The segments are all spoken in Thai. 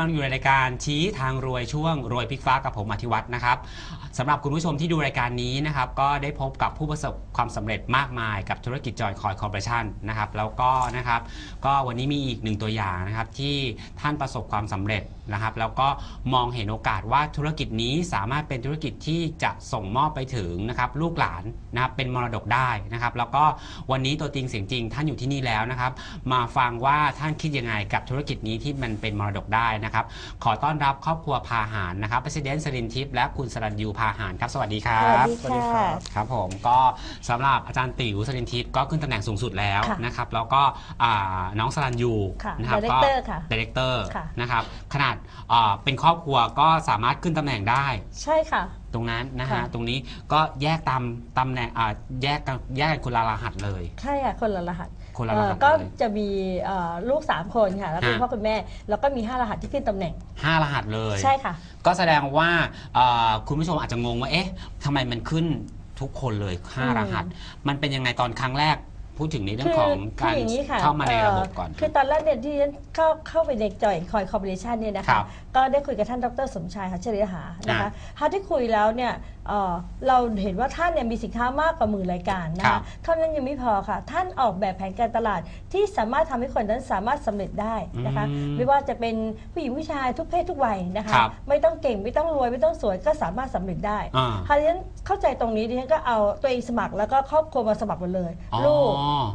มันอยู่ในรายการชี้ทางรวยช่วงรวยพลิกฟ้ากับผมอธิวัฒน์นะครับสำหรับคุณผู้ชมที่ดูรายการนี้นะครับก็ได้พบกับผู้ประสบความสำเร็จมากมายกับธุรกิจจอยคอยคอร์ปอเรชันนะครับแล้วก็นะครับก็วันนี้มีอีกหนึ่งตัวอย่างนะครับที่ท่านประสบความสำเร็จนะครับแล้วก็มองเห็นโอกาสว่าธุรกิจนี้สามารถเป็นธุรกิจที่จะส่งมอบไปถึงนะครับลูกหลานนะครับเป็นมรดกได้นะครับแล้วก็วันนี้ตัวจริงเสียงจริงท่านอยู่ที่นี่แล้วนะครับมาฟังว่าท่านคิดยังไงกับธุรกิจนี้ที่มันเป็นมรดกได้นะครับ ขอต้อนรับครอบครัวพาหารนะครับ President สรินทิพย์และคุณสรัญยูพาหารครับ สวัสดีครัสวัสบดีสวัสดีครัค่ะบครับผมก็สำหรับอาจารย์ติ๋วสรินทิพย์ก็ขึ้นตำแหน่งสูงสุดแล้วค่ะนะครับ แล้วก็อ่าน้องสรัญยูค่ะนะครับ Director ค่ะดีเรคเตอร์ค่ะนะครับขนาดอ่าเป็นครอบครัวก็สามารถขึ้นตำแหน่งได้ ใช่ค่ะ ตรงนั้นนะฮะค่ะ ตรงนี้ก็แยกตามตำแหน่งอ่าแยกกันแยกกันคนละรหัสเลย ใช่ค่ะคนละรหัสคนละรเอ่อหัสก็เลย จะมีเอ่อลูก 3 คนค่ะ แล้วเป็นฮะ พ่อคุณแม่ แล้วก็มี 5 รหัสที่ขึ้นตำแหน่ง ห้ารหัสเลย ใช่ค่ะ ก็แสดงว่าเอ่อคุณผู้ชมอาจจะงงว่า เอ๊ะทำไมมันขึ้นทุกคนเลยอืม5รหัส มันเป็นยังไงตอนครั้งแรก พูดถึงในเรื่อคืงของคืการอย่างนี้ค่ะเข้ามาในเอ่อระบบก่อนคือตอนแรกเนี่ยที่ฉันเข้าเข้าไปในจอยคอยคอร์ปอเรชันเนี่ยนะครัคะบ ก็ได้คุยกับท่านดรสมชายค่ะเฉลียหานะคะอ่าถ้าที่คุยแล้วเนี่ยเอ่อเราเห็นว่าท่านเนี่ยมีสินค้ามากกว่าหมื่นรายการนะครัคะบ เท่านั้นยังไม่พอค่ะ ท่านออกแบบแผนการตลาดที่สามารถทำให้คนนั้นสามารถสำเร็จได้นะคะ อืมไม่ว่าจะเป็นผู้หญิงผู้ชายทุกเพศทุกวัยนะคะ ครับ ไม่ต้องเก่งไม่ต้องรวยไม่ต้องสวยก็สามารถสำเร็จได้ อ่าคราวนี้ฉันเข้าใจตรงนี้ดิฉันก็เอาตัวเองสมัครแล้วก็ครอบครัวมาสมัครหมดเลย อ๋อลูก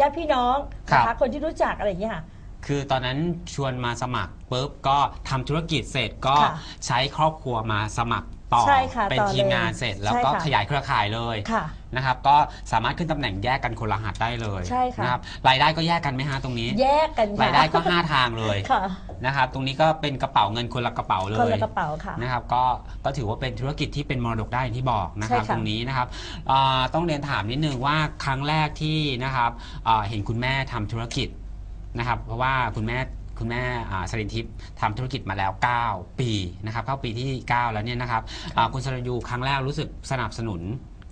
ญาติพี่น้องครันะบคะคนที่รู้จักอะไรอย่างเงี้ยค่ะ คือตอนนั้นชวนมาสมัครปุ๊บก็ทำธุรกิจเสร็จก็ค่ะใช้ครอบครัวมาสมัครต่อใช่ค่ะเป็นต่อทีมงานเลยเสร็จ แล้วใช่ก็ค่ะ ขยายเครือข่ายเลยค่ะ นะครับ ก็สามารถขึ้นตำแหน่งแยกกันคนละรหัสได้เลยใช่ค่ะ นะครับรายได้ก็แยกกันไหมฮะตรงนี้ แยกกันค่ะรายได้ก็ 5 ทางเลยค่ะนะครับ ตรงนี้ก็เป็นกระเป๋าเงินคนละกระเป๋าเลคนย ละกระเป๋าค่ะ นะครับก็ก็ถือว่าเป็นธุรกิจที่เป็นมรดกได้อย่างที่บอกนะครับใช่ค่ะตรงนี้นะครับอ่าต้องเรียนถามนิดนึงว่าครั้งแรกที่นะครับอ่าเห็นคุณแม่ทำธุรกิจ นะครับเพราะว่าคุณแม่คุณแม่อ่าสรินทิพย์ทำธุรกิจมาแล้ว 9 ปีนะครับเข้าปีที่ 9 แล้วเนี่ยนะครับอ่าคุณสรยูครั้งแรกรู้สึกสนับสนุน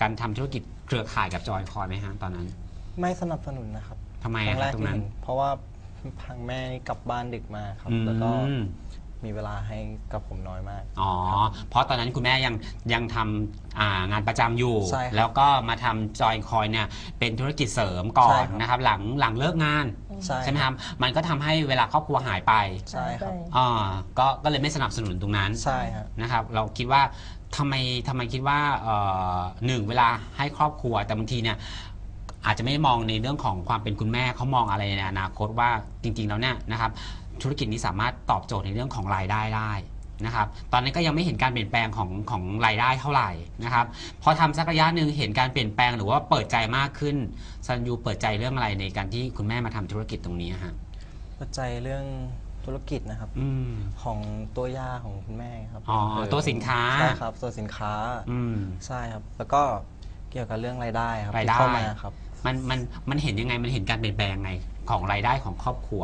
การทำธุรกิจเครือข่ายกับจอยคอยไหมฮะตอนนั้น ไม่สนับสนุนนะครับทำไมครั้อะงคแรรับกตรงที่นั้นเห็นเพราะว่าทางแม่นี่กลับบ้านดึกมากครับอืมแล้วก็มีเวลาให้กับผมน้อยมาก อ๋อ เพราะตอนนั้นคุณแม่ยังยังทำอ่างานประจำอยู่ใช่ครับแล้วก็มาทำจอยคอยเนี่ยเป็นธุรกิจเสริมก่อใช่นครับนะครับหลังหลังเลิกงาน ใช่ ใช่ไหมครับมันก็ทำให้เวลาครอบครัวหายไปใช่ครับ อ่าก็ก็เลยไม่สนับสนุนตรงนั้นใช่ฮะ นะครับ เราคิดว่าทำไมทำไมคิดว่าเอ่อหนึ่งเวลาให้ครอบครัวแต่บางทีเนี่ยอาจจะไม่ได้มองในเรื่องของความเป็นคุณแม่เขามองอะไรในอนาคตว่าจริงๆแล้วเนี่ยนะครับ ธุรกิจนี้สามารถตอบโจทย์ในเรื่องของรายได้ได้ นะครับตอนนี้ก็ยังไม่เห็นการเปลี่ยนแปลงของของรายได้เท่าไหร่นะครับพอทำสักระยะหนึ่งเห็นการเปลี่ยนแปลงหรือว่าเปิดใจมากขึ้นซันยูเปิดใจเรื่องอะไรในการที่คุณแม่มาทำธุรกิจตรงนี้ฮะปัจจัยเรื่องธุรกิจนะครับอืมของตัวยาของคุณแม่ครับอ๋อคือตัวสินค้าใช่ครับตัวสินค้าอืมใช่ครับ แล้วก็เกี่ยวกับเรื่องรายได้ครับรายได้ที่เข้ามาครับมันมันมันเห็นยังไงมันเห็นการเปลี่ยนแปลงไงของรายได้ของครอบครัว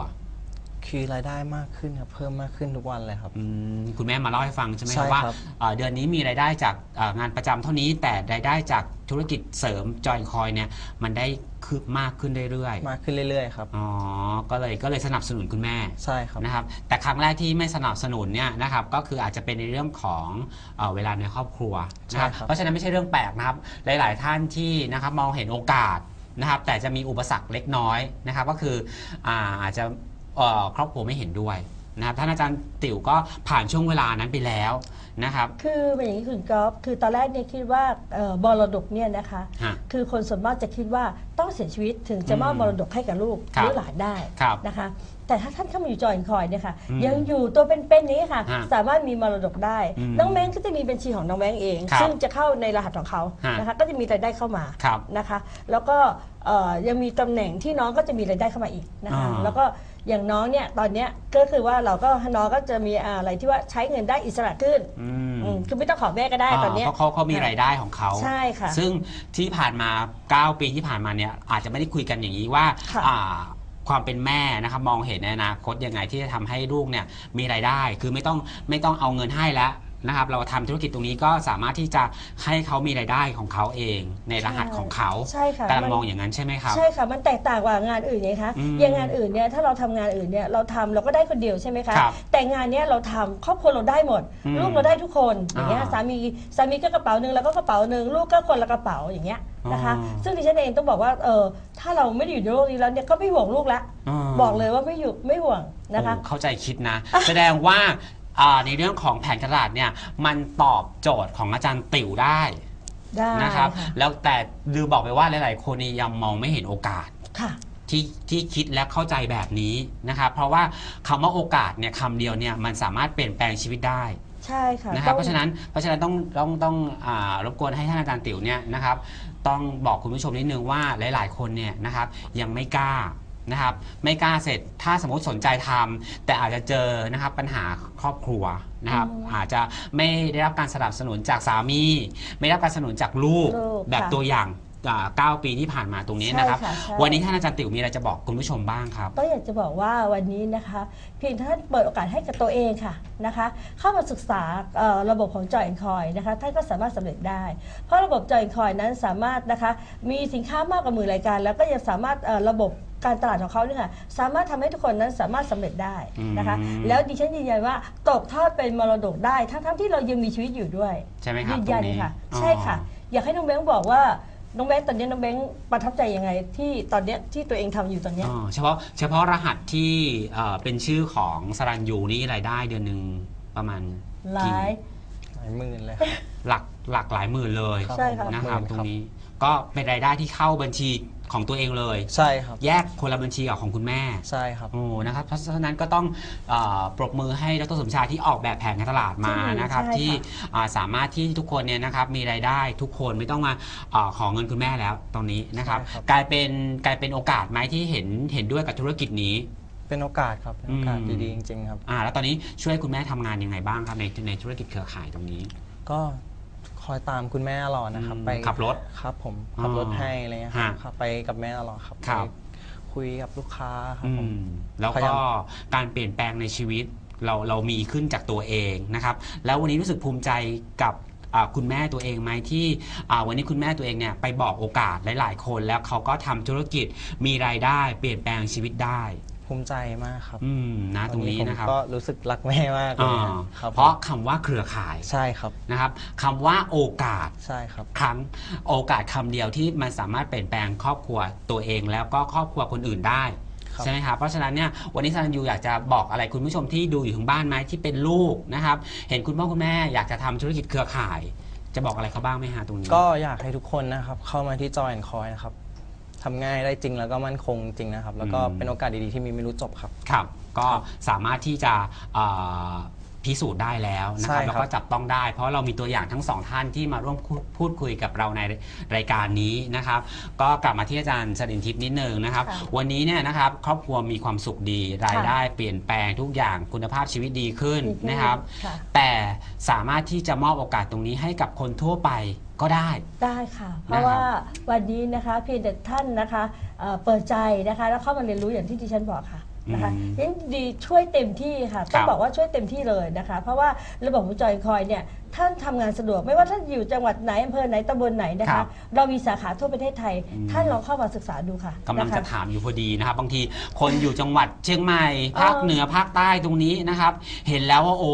คือรายได้มากขึ้นครับเพิ่มมากขึ้นทุกวันเลยครับ อืมคุณแม่มาเล่าให้ฟังใช่ไหมใช่ว่าครับ เอ่อเดือนนี้มีรายได้จากเอ่องานประจำเท่านี้แต่รายได้จากธุรกิจเสริมจอยคอยเนี่ยมันได้คืบมากขึ้นเรื่อยๆมากขึ้นเรื่อยๆครับอ๋อก็เลยก็เลยสนับสนุนคุณแม่ ใช่ครับ นะครับแต่ครั้งแรกที่ไม่สนับสนุนเนี่ยนะครับก็คืออาจจะเป็นในเรื่องของเอ่อเวลาในครอบครัวนะครับใช่ครับ เพราะฉะนั้นไม่ใช่เรื่องแปลกนะครับหลาย ๆ ท่านที่นะครับมองเห็นโอกาสนะครับแต่จะมีอุปสรรคเล็กน้อยนะครับก็คืออ่าอาจจะเอ่อ ครอบครัวไม่เห็นด้วยนะครับท่านอาจารย์ติ๋วก็ผ่านช่วงเวลานั้นไปแล้วนะครับ คือเป็นอย่างนี้คุณก๊อฟคือตอนแรกเนี่ยคิดว่าเอ่อบรดกเนี่ยนะคะฮะคือคนส่วนมากจะคิดว่าต้องเสียชีวิตถึงจะมอบอืมมรดกให้กับลูกครับหรือหลานได้ครับนะคะ แต่ถ้าท่านเข้ามาอยู่จอยคอยเนี่ยค่ะอืมยังอยู่ตัวเป็นๆนี้ค่ะฮะสามารถมีมรดกได้อืมน้องแมงก็จะมีบัญชีของน้องแมงเองครับซึ่งจะเข้าในรหัสของเขาฮะนะคะ ก็จะมีรายได้เข้ามาครับนะคะ แล้วก็เอ่อ ยังมีตำแหน่งที่น้องก็จะมีรายได้เข้ามาอีกนะคะอ่า แล้วก็อย่างน้องเนี่ยตอนเนี้ยก็คือว่าเราก็น้องก็จะมีอะไรที่ว่าใช้เงินได้อิสระขึ้นอืมอืมคือไม่ต้องขอแม่ก็ได้ตอนเนี้ย เพราะเขาเขามีรายได้ของเขาใช่ค่ะซึ่งที่ผ่านมา 9 ปีที่ผ่านมาเนี่ยอาจจะไม่ได้คุยกันอย่างนี้ว่าค่ะอ่าความเป็นแม่นะครับมองเห็นในอนาคตยังไงที่จะทำให้ลูกเนี่ยมีรายได้ คือไม่ต้องไม่ต้องเอาเงินให้แล้ว นะครับเราทำธุรกิจตรงนี้ก็สามารถที่จะให้เขามีรายได้ของเขาเองในรหัสของเขาใช่ค่ะกำลังมันมองอย่างนั้นใช่ไหมครับใช่ค่ะมันแตกต่างกว่างานอื่นไงคะอืมอย่างงานอื่นเนี่ยถ้าเราทำงานอื่นเนี่ยเราทำเราก็ได้คนเดียวใช่ไหมคะครับแต่งานเนี้ยเราทำครอบครัวเราได้หมดอืมลูกเราได้ทุกคนอย่างเงี้ยอ่าสามีสามีก็กระเป๋าหนึ่งแล้วก็กระเป๋าหนึ่งลูกก็คนละกระเป๋าอย่างเงี้ยนะคะอ๋อซึ่งดิฉันเองต้องบอกว่าเออถ้าเราไม่ได้อยู่ในโลกนี้แล้วเนี่ยก็ไม่ห่วงลูกละบอกเลยว่าไม่อยู่ไม่ห่วงนะคะโอ้เข้าใจคิดนะ แสดงว่าอ่า ในเรื่องของแผนการตลาดเนี่ยมันตอบโจทย์ของอาจารย์ติ๋วได้ได้นะครับค่ะแล้วแต่ลืมบอกไปว่าหลาย ๆ คนนี่ยังมองไม่เห็นโอกาสค่ะที่ที่คิดและเข้าใจแบบนี้นะครับ เพราะว่าคำว่าโอกาสเนี่ยคำเดียวเนี่ยมันสามารถเปลี่ยนแปลงชีวิตได้ใช่ค่ะนะครับต้องเพราะฉะนั้นเพราะฉะนั้นต้องต้องต้องอารบกวนให้ท่านอาจารย์ติ๋วเนี่ยนะครับ ต้องบอกคุณผู้ชมนิดนึงว่าหลาย ๆ คนเนี่ยนะครับยังไม่กล้า นะครับไม่กล้าเสร็จถ้าสมมติสนใจทำแต่อาจจะเจอนะครับปัญหาครอบครัวนะครับอืมอาจจะไม่ได้รับการสนับสนุนจากสามี ไม่ได้รับการสนับสนุนจากลูก ลูกแบบค่ะ ตัวอย่างอ่าเก้าปีที่ผ่านมาตรงนี้นะครับ ใช่ค่ะใช่ วันนี้ท่านอาจารย์ติ๋วมีอะไรจะบอกคุณผู้ชมบ้างครับ ก็อยากจะบอกว่าวันนี้นะคะเพียงท่านเปิดโอกาสให้กับตัวเองค่ะนะคะเข้ามาศึกษาเอ่อระบบของจอยคอยนะคะท่านก็สามารถสำเร็จได้ เพราะระบบจอยคอยนั้นสามารถนะคะมีสินค้ามากกว่าหมื่นรายการ แล้วก็ยังสามารถเอ่อระบบ การตลาดของเขาเนี่ยค่ะสามารถทำให้ทุกคนนั้นสามารถสำเร็จได้นะคะอืมแล้วดิฉันยืนยันว่าตกทอดเป็นมรดกได้ทั้งๆที่เรายังมีชีวิตอยู่ด้วยใช่ไหมครับยืนตรยันงนี้ค่ะอ๋อใช่ค่ะ อยากให้น้องแบงค์บอกว่าน้องแบงค์ตอนนี้น้องแบงค์ประทับใจยังไงที่ตอนเนี้ยที่ตัวเองทำอยู่ตอนเนี้ยอ๋อเฉพาะเฉพาะรหัสที่เอ่อเป็นชื่อของสรัญยูนี่รายได้เดือนหนึ่งประมาณหลายหลายหมื่นเลยครับหลักหลักหลายหมื่นเลยครับใช่ค่ะนะครับหมื่นตครรังบนี้ก็เป็นรายได้ที่เข้าบัญชี ของตัวเองเลย ใช่ครับ แยกคนละบัญชีกับของคุณแม่ ใช่ครับ โอ้ นะครับ เพราะฉะนั้นก็ต้องเออปรบมือให้ดรสมชายที่ออกแบบแผนการตลาดมาใช่นะครับ ใช่ค่ะ ที่อ่าสามารถที่ทุกคนเนี่ยนะครับมีรายได้ทุกคนไม่ต้องมาอาขอเงินคุณแม่แล้วตรงนี้นะครับ ใช่ครับ กลายเป็นกลายเป็นโอกาสไหมที่เห็นเห็นด้วยกับธุรกิจนี้ เป็นโอกาสครับ เป็นโอกาสอืม ดีๆจริงๆครับ อ่าแล้วตอนนี้ช่วยคุณแม่ทำงานยังไงบ้างครับในในธุรกิจเครือข่ายตรงนี้ ก็ คอยตามคุณแม่ตลอดนะครับอืมไปขับรถครับผมขับรถอ๋อให้อะไรเงี้ยครับฮะขับไปกับแม่ตลอดครับครับ ไปคุยกับลูกค้าครับอืผมมแล้วพยาก็ยาม การเปลี่ยนแปลงในชีวิตเราเรามีขึ้นจากตัวเองนะครับ แล้ววันนี้รู้สึกภูมิใจกับอ่าคุณแม่ตัวเองไหมที่อ่าวันนี้คุณแม่ตัวเองเนี่ยไปบอกโอกาสหลาย ๆ คน แล้วเขาก็ทำธุรกิจมีรายได้ เปลี่ยนแปลงชีวิตได้ ภูมิใจมากครับอืมนะตรงนี้ผมนะครับก็รู้สึกรักแม่มากเลยอ่าครับเพราะคำว่าเครือข่ายใช่ครับนะครับคำว่าโอกาสใช่ครับ ครั้งโอกาสคำเดียวที่มันสามารถเปลี่ยนแปลงครอบครัวตัวเองแล้วก็ครอบครัวคนอื่นได้ครับ ใช่ไหมครับเพราะฉะนั้นเนี่ยวันนี้ซันยูอยากจะบอกอะไรคุณผู้ชมที่ดูอยู่ทางบ้านไหมที่เป็นลูกนะครับ เห็นคุณพ่อคุณแม่อยากจะทำธุรกิจเครือข่าย จะบอกอะไรเขาบ้างไหมฮะตรงนี้ ก็อยากให้ทุกคนนะครับเข้ามาที่จอยแอนคอยนะครับ ทำง่ายได้จริงแล้วก็มั่นคงจริงนะครับ แล้วก็อืมเป็นโอกาสดีๆที่มีไม่รู้จบครับ ครับ ก็สามารถที่จะเอ่อพิสูจน์ได้แล้วนะคใช่รับครับแล้วก็จับต้องได้ เพราะเรามีตัวอย่างทั้งสองท่านที่มาร่วมพูดพูดคุยกับเราในรายการนี้นะครับ ก็กลับมาที่อาจารย์สรินทิพย์นิดนึงนะครับ ค่ะวันนี้เนี่ยนะครับครอบครัวมีความสุขดีรายได้เปลี่ยนแปลงทุกอย่างคุณภาพชีวิตดีขึ้นนะครับ ค่ะ แต่สามารถที่จะมอบโอกาสตรงนี้ให้กับคนทั่วไป ก็ได้ ได้ค่ะ เพราะว่าวันนี้นะคะเพียงแต่ท่านนะคะเอ่อเปิดใจนะคะ แล้วเข้ามาเรียนรู้อย่างที่ดิฉันบอกค่ะ นะคะอืมยังดีช่วยเต็มที่ค่ะครัต้อบงบอกว่าช่วยเต็มที่เลยนะคะ เพราะว่าระบบของจอยคอยเนี่ยท่านทำงานสะดวกไม่ว่าท่านอยู่จังหวัดไหนอำเภอไหนตำบลไหนนะครัคะ บ เรามีสาขาทั่วประเทศไทยอืมท่านลองเข้ามาศึกษาดูค่ะกำลังนค จะถามอยู่พอดีนะครับ บางทีคนอยู่จังหวัดเชียงใหม่ ภาคเหนือภาคใต้ตรงนี้นะครับ เห็นแล้วว่าโอ้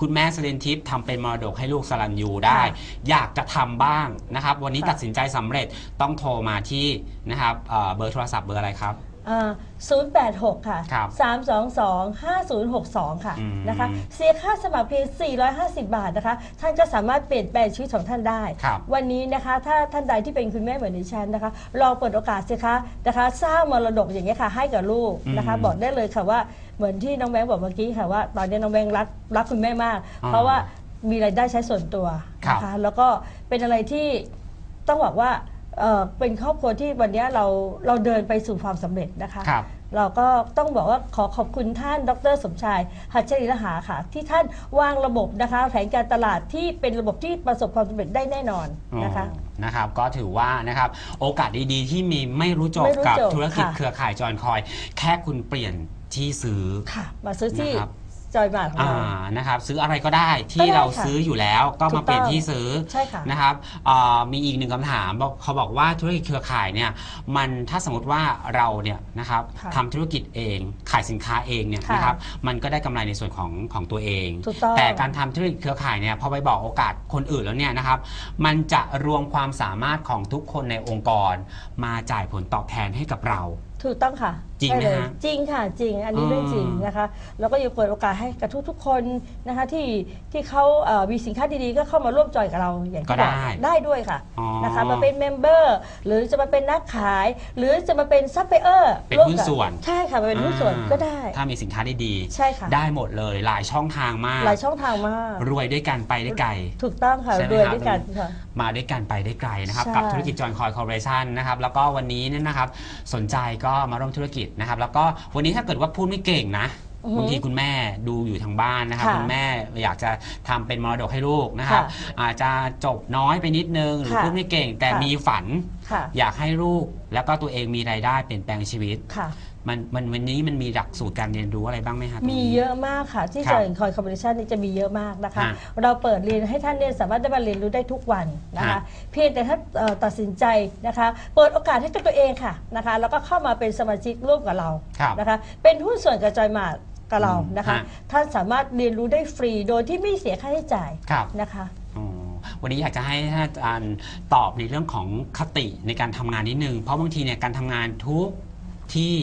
คุณแม่สเรนทิพย์ทำเป็นมรดกให้ลูกสลันยูได้ ค่ะอยากจะทำบ้างนะครับ วันนี้ค่ะ ตัดสินใจสำเร็จต้องโทรมาที่นะครับเอ่อเบอร์โทรศัพท์เบอร์อะไรครับอ่า 086 ค่ะ ครับ322 5062 ค่ะอืมนะคะเสียค่าสมัครเพียง 450 บาทนะคะ ท่านก็สามารถเปลี่ยนแปลงชีวิตของท่านได้ ครับวันนี้นะคะถ้าท่านใดที่เป็นคุณแม่เหมือนดิฉันนะคะลองเปิดโอกาสสิคะนะคะสร้างมรดกอย่างเงี้ยค่ะ ให้กับลูกนะคะอืมบอกได้เลยค่ะว่าเหมือนที่น้องแบงค์บอกเมื่อกี้ค่ะว่า ตอนนี้น้องแบงค์รักรักคุณแม่มาก อ่าเพราะว่ามีรายได้ใช้ส่วนตัวนะครัคะบแล้วก็เป็นอะไรที่ต้องบอกว่า เอ่อเป็นครอบครัวที่วันนี้เราเราเดินไปสู่ความสำเร็จนะคะ ครับ เราก็ต้องบอกว่าขอขอบคุณท่านดร สมชาย หัชรีรหาค่ะ ที่ท่านวางระบบนะคะ แผนการตลาดที่เป็นระบบที่ประสบความสำเร็จได้แน่นอนนะคะอ๋อนะครับก็ถือว่านะครับโอกาสดีๆ ที่มีไม่รู้จบไม่รู้กับจบธุรกิจค่ะ เครือข่ายจอยคอย แค่คุณเปลี่ยนที่ซื้อ ค่ะ มาซื้อที่นะครับ จอยมาร์ทของอ่าเรา นะครับซื้ออะไรก็ได้ก็ที่ได้เราค่ะซื้ออยู่แล้วก็ถูมากเปลี่ยนต้องที่ซื้อใช่ค่ะ นะครับอ่ามีอีกหนึ่งคำถามบอกเขาบอกว่าธุรกิจเครือข่ายเนี่ยมันถ้าสมมติว่าเราเนี่ยนะครับค่ะทำธุรกิจเองขายสินค้าเองเนี่ยค่ะนะครับมันก็ได้กำไรในส่วนของของตัวเอง ถูกต้อง แต่การทำธุรกิจเครือข่ายเนี่ยพอไปบอกโอกาสคนอื่นแล้วเนี่ยนะครับมันจะรวมความสามารถของทุกคนในองค์กร มาจ่ายผลตอบแทนให้กับเรา ถูกต้องค่ะจริงไหมใช่เลยฮะ จริงค่ะจริงอันนี้อ่าเรื่องจริงนะคะแล้วก็ยังเปิดโอกาสให้กับทุกๆคนนะคะที่ที่เขาเอ่อมีสินค้าดีๆ ก็เข้ามาร่วมจอยกับเราอย่างที่ก็บอกได้ได้ด้วยค่ะอ๋อนะคะมาเป็นเมมเบอร์หรือจะมาเป็นนักขาย หรือจะมาเป็นซัพพลายเออร์เป็นหุ้นส่วน ใช่ค่ะมาเป็นหุ้นส่วนอ่าก็ได้ ถ้ามีสินค้าดีใช่ค่ะๆได้หมดเลยหลายช่องทางมาก หลายช่องทางมาก รวยด้วยกันไปได้ไกล ถูกต้องค่ะใช่ไหมรวยครับด้วยกันค่ะ มาด้วยกันไปได้ไกลนะครับ ใช่ กับธุรกิจจอยคอยคอร์ปอเรชันนะครับ แล้วก็วันนี้เนี่ยนะครับ สนใจก็มาร่วมธุรกิจนะครับ แล้วก็วันนี้ถ้าเกิดว่าพูดไม่เก่งนะอือหือบางทีคุณแม่ดูอยู่ทางบ้านนะครับค่ะคุณแม่อยากจะทำเป็นมรดกให้ลูกนะครับค่ะอาจจะจบน้อยไปนิดนึงหรือค่ะพูดไม่เก่ง แต่ค่ะ มีฝัน ค่ะ อยากให้ลูกแล้วก็ตัวเองมีรายได้เปลี่ยนแปลงชีวิต ค่ะ มันมันวันนี้มันมีหลักสูตรการเรียนรู้อะไรบ้างไหมฮะตรงมีนี้ เยอะมากค่ะ ที่ครับจอยคอยคอมมิชชั่นนี่จะมีเยอะมากนะคะ ฮะเราเปิดเรียนให้ท่านเนี่ยสามารถได้มาเรียนรู้ได้ทุกวันนะคะ ฮะเพียงแต่ถ้าเอ่อตัดสินใจนะคะ เปิดโอกาสให้กับตัวเองค่ะนะคะแล้วก็เข้ามาเป็นสมาชิกร่วมกับเราครับนะคะ เป็นหุ้นส่วนกับจอยมาร์ทกับเรานะคะ ฮะ ท่านสามารถเรียนรู้ได้ฟรีโดยที่ไม่เสียค่าใช้จ่ายครับ นะคะ อ๋อวันนี้อยากจะให้ท่านอาจารย์ตอบในเรื่องของคติในการทำงานนิดนึง เพราะบางทีเนี่ยการทำงานทุก ที่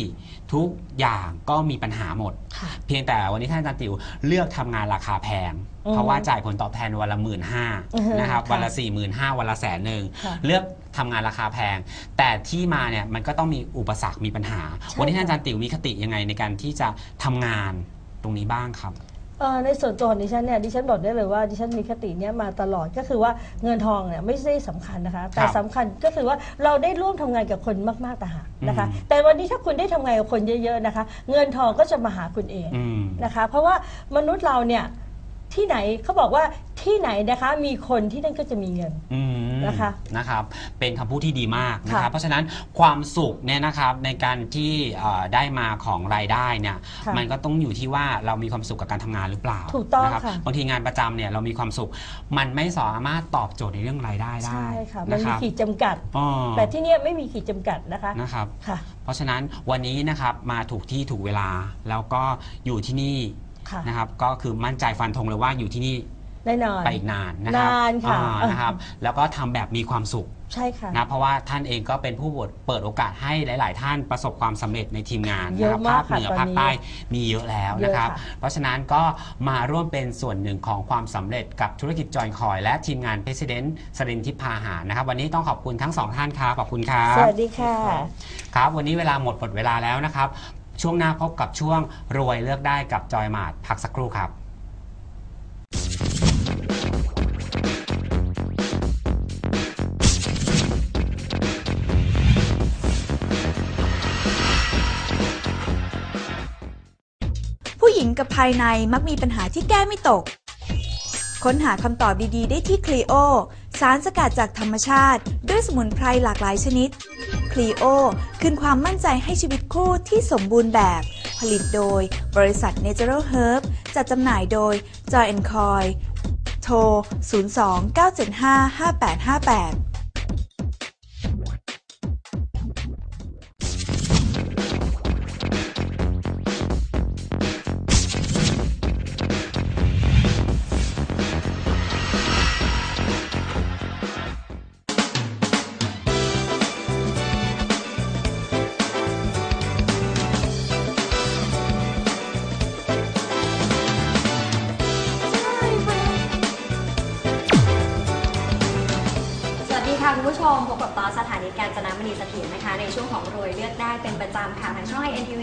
ทุกอย่างก็มีปัญหาหมดค่ะเพียงแต่วันนี้ท่านอาจารย์ติวเลือกทำงานราคาแพงอืมเพราะว่าจ่ายผลตอบแทนวันละหมื่นห้าอือฮึนะครับค่ะวันละ4ี่หมื่นห้าวันละแสนหนึ่งค่ะเลือกทำงานราคาแพง แต่ที่มาเนี่ยมันก็ต้องมีอุปสรรคมีปัญหาใช่วันนี้ท่านค่ะอาจารย์ติวมีคติยังไงในการที่จะทำงานตรงนี้บ้างครับ เอ่อในส่วนตัวของดิฉันเนี่ยดิฉันบอกได้เลยว่าดิฉันมีคติเนี้ยมาตลอดก็คือว่าเงินทองเนี่ยไม่ใช่สำคัญนะคะ แต่ครับสำคัญก็คือว่าเราได้ร่วมทำงานกับคนมากๆต่างหากนะคะอืมแต่วันนี้ถ้าคุณได้ทำงานกับคนเยอะ ๆนะคะ เงินทองก็จะมาหาคุณเอง อืม นะคะเพราะว่ามนุษย์เราเนี่ย ที่ไหนเขาบอกว่าที่ไหนนะคะมีคนที่นั่นก็จะมีเงิน อืมนะคะนะครับเป็นคำพูดที่ดีมากนะครับ ค่ะเพราะฉะนั้นความสุขเนี่ยนะครับในการที่เอ่อได้มาของรายได้เนี่ยค่ะมันก็ต้องอยู่ที่ว่าเรามีความสุขกับการทำงานหรือเปล่าถูกต้องนะครับค่ะ บางทีงานประจำเนี่ยเรามีความสุข มันไม่สามารถตอบโจทย์ในเรื่องรายได้ได้ใช่ค่ะ มันนะคมีรับขีดจำกัด อ๋อแต่ที่เนี่ยไม่มีขีดจำกัดนะคะนะครับ ค่ะ เพราะฉะนั้นวันนี้นะครับมาถูกที่ถูกเวลาแล้วก็อยู่ที่นี่ ค่ะนะครับก็คือมั่นใจฟันธงเลยว่าอยู่ที่นี่แน่นอน ไปอีกนานนะครับนานค่ะอ่านะครับแล้วก็ทำแบบมีความสุขใช่ค่ะ นะเพราะว่าท่านเองก็เป็นผู้เปิดโอกาสให้หลาย ๆ ท่านประสบความสำเร็จในทีมงานเยนะอะครับมากภาคเหนือค่ะตอนนี้ภาคใต้มีเยอะแล้วนะครับ เยอะค่ะเพราะฉะนั้นก็มาร่วมเป็นส่วนหนึ่งของความสำเร็จกับธุรกิจจอยคอย และทีมงาน President สรินทิพาหารนะครับ วันนี้ต้องขอบคุณทั้งสองท่านครับขอบคุณครับ สวัสดีค่ะ ครับวันนี้เวลาหมดหมดเวลาแล้วนะครับ ช่วงหน้าพบกับช่วงรวยเลือกได้กับจอยมาดพักสักครู่ครับผู้หญิงกับภายในมักมีปัญหาที่แก้ไม่ตก ค้นหาคำตอบดีๆ ได้ที่คลีโอ สารสกัดจากธรรมชาติ ด้วยสมุนไพรหลากหลายชนิดคลีโอคืนความมั่นใจให้ชีวิตคู่ที่สมบูรณ์แบบ ผลิตโดยบริษัท Natural Herb จัดจำหน่ายโดย Joy Coy โทร 02-975-5858 ประจำค่ะทางช่อง INTV